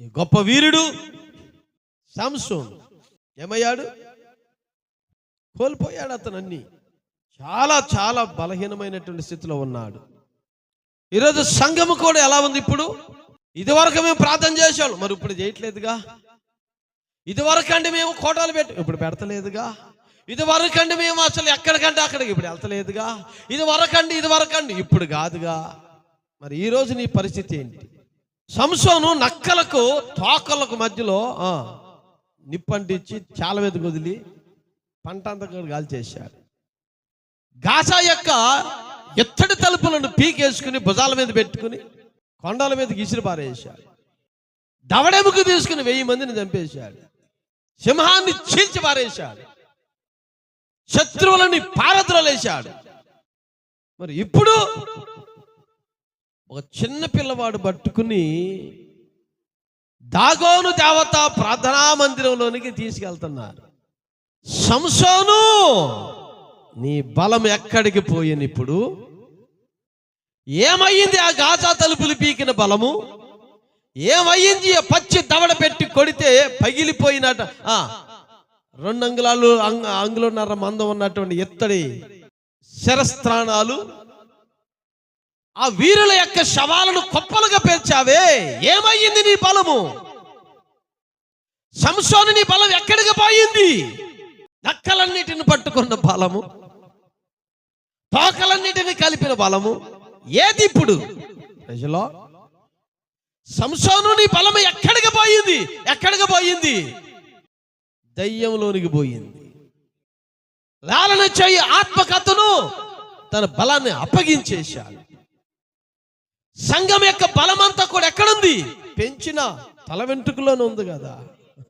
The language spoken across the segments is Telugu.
ఈ గొప్ప వీరుడు శాంసోన్. ఏమయ్యాడు? కోల్పోయాడు అతను అన్ని చాలా చాలా బలహీనమైనటువంటి స్థితిలో ఉన్నాడు. ఈరోజు సంఘము కూడా ఎలా ఉంది ఇప్పుడు? ఇదివరకు మేము ప్రార్థన చేసాం మరి ఇప్పుడు చేయట్లేదుగా? ఇదివరకు మేము కోటాలు పెట్టి ఇప్పుడు పెడతలేదుగా? ఇదివరకండి మేము అసలు ఎక్కడికంటే అక్కడికి ఇప్పుడు వెళ్తలేదుగా? ఇది వరకండి ఇది వరకండి ఇప్పుడు కాదుగా? మరి ఈ రోజు నీ పరిస్థితి ఏంటి? సంసోను నక్కలకు తోకలకు మధ్యలో నిప్పంటిచ్చి చాల మీద వదిలి పంట అంతా గాలి గాసా యొక్క ఎత్తడి తలుపులను పీకేసుకుని భుజాల మీద పెట్టుకుని కొండల మీద గిసిరి పారేశాడు దవడెముకు తీసుకుని వెయ్యి మందిని చంపేశాడు సింహాన్ని చీల్చి పారేశాడు శత్రువులని పారద్రోలేశాడు మరి ఇప్పుడు ఒక చిన్న పిల్లవాడు పట్టుకుని దాగోను దేవత ప్రార్థనా మందిరంలోనికి తీసుకెళ్తున్నారు. సంసోను నీ బలం ఎక్కడికి పోయిన ఇప్పుడు? ఏమయ్యింది ఆ గాజా తలుపులు పీకిన బలము? ఏమయ్యింది పచ్చి దవడ పెట్టి కొడితే పగిలిపోయినట రెండు అంగుళాలు అంగులున్నర మందం ఉన్నటువంటి ఎత్తడి శరస్త్రాణాలు ఆ వీరుల యొక్క శవాలను కుప్పలుగా పేర్చావే ఏమయ్యింది నీ బలము? సంసోను నీ బలం ఎక్కడికి పోయింది? నక్కలన్నిటిని పట్టుకున్న బలము? తోకలన్నిటిని కలిపిన బలము? ఏది ఇప్పుడు? ప్రజలో సంసోను నీ బలము ఎక్కడికి పోయింది? ఎక్కడికి పోయింది? దయ్యంలోనికి పోయింది. లాలన చెయ్యి ఆత్మకథను తన బలాన్ని అప్పగించేశాడు. సంఘం యొక్క బలమంతా కూడా ఎక్కడుంది? పెంచిన తల వెంట్రుకలోనే ఉంది కదా.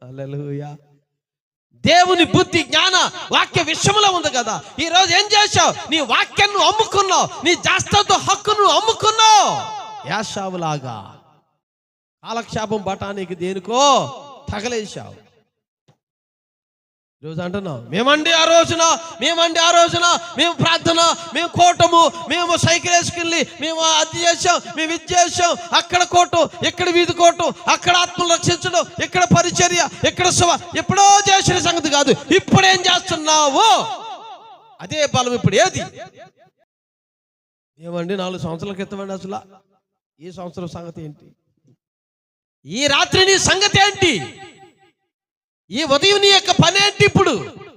హల్లెలూయా. దేవుని బుద్ధి జ్ఞాన వాక్య విషయంలో ఉంది కదా. ఈ రోజు ఏం చేశావు? నీ వాక్యాన్ని అమ్ముకున్నావు. నీ జాస్తతో హక్కును అమ్ముకున్నావు. యాషావులాగా కాలక్షేపం బటానికి దేనికో తగలేశావు. ఈరోజు అంటున్నాం. మేమండి ఆ రోజున మేమండి ఆ రోజున మేము ప్రార్థన మేము కోటము మేము సైకిల్ వేసుకెళ్ళి మేము అది చేసాం మేము ఇది చేసాం అక్కడ కోటు ఇక్కడ వీధి కోటు అక్కడ ఆత్మలు రక్షించడం ఇక్కడ పరిచర్య ఇక్కడ సువ ఎప్పుడో చేసిన సంగతి కాదు. ఇప్పుడు చేస్తున్నావు? అదే బలం ఇప్పుడు ఏది? ఏమండి నాలుగు సంవత్సరాల క్రితం అండి అసలు. ఈ సంవత్సరం సంగతి ఏంటి? ఈ రాత్రి నీ సంగతి ఏంటి? ఈ ఉదయం నీ యొక్క పనేంటి ఇప్పుడు?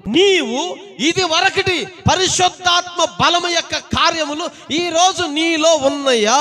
నీవు ఇది వరకటి పరిశుద్ధాత్మ బలము యొక్క కార్యములు ఈ రోజు నీలో ఉన్నాయా?